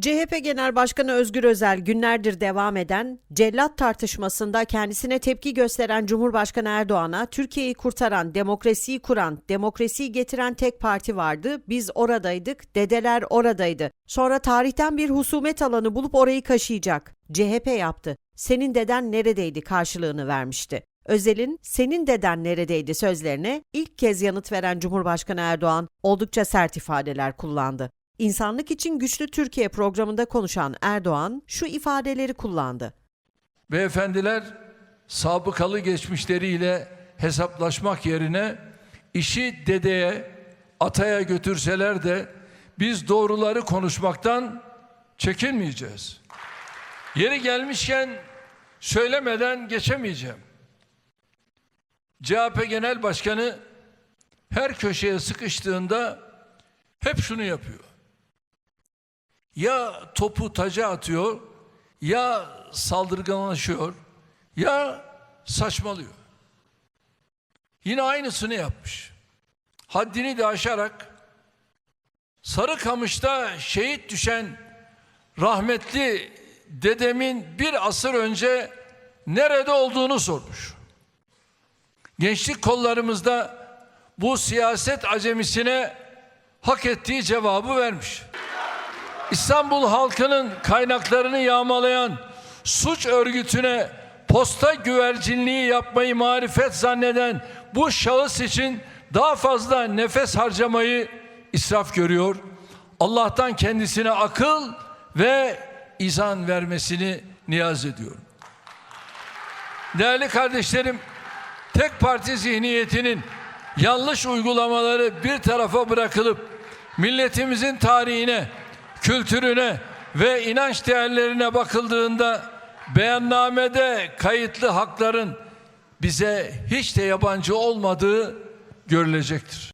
CHP Genel Başkanı Özgür Özel günlerdir devam eden cellat tartışmasında kendisine tepki gösteren Cumhurbaşkanı Erdoğan'a Türkiye'yi kurtaran, demokrasiyi kuran, demokrasiyi getiren tek parti vardı. Biz oradaydık, dedeler oradaydı. Sonra tarihten bir husumet alanı bulup orayı kaşıyacak. CHP yaptı. Senin deden neredeydi karşılığını vermişti. Özel'in senin deden neredeydi sözlerine ilk kez yanıt veren Cumhurbaşkanı Erdoğan oldukça sert ifadeler kullandı. İnsanlık için Güçlü Türkiye programında konuşan Erdoğan şu ifadeleri kullandı. Beyefendiler sabıkalı geçmişleriyle hesaplaşmak yerine işi dedeye, ataya götürseler de biz doğruları konuşmaktan çekinmeyeceğiz. Yeri gelmişken söylemeden geçemeyeceğim. CHP Genel Başkanı her köşeye sıkıştığında hep şunu yapıyor. Ya topu taca atıyor, ya saldırganlaşıyor, ya saçmalıyor. Yine aynısını yapmış. Haddini de aşarak Sarıkamış'ta şehit düşen rahmetli dedemin bir asır önce nerede olduğunu sormuş. Gençlik kollarımızda bu siyaset acemisine hak ettiği cevabı vermiş. İstanbul halkının kaynaklarını yağmalayan suç örgütüne posta güvercinliği yapmayı marifet zanneden bu şahıs için daha fazla nefes harcamayı israf görüyor. Allah'tan kendisine akıl ve izan vermesini niyaz ediyorum. Değerli kardeşlerim, tek parti zihniyetinin yanlış uygulamaları bir tarafa bırakılıp milletimizin tarihine, kültürüne ve inanç değerlerine bakıldığında beyannamede kayıtlı hakların bize hiç de yabancı olmadığı görülecektir.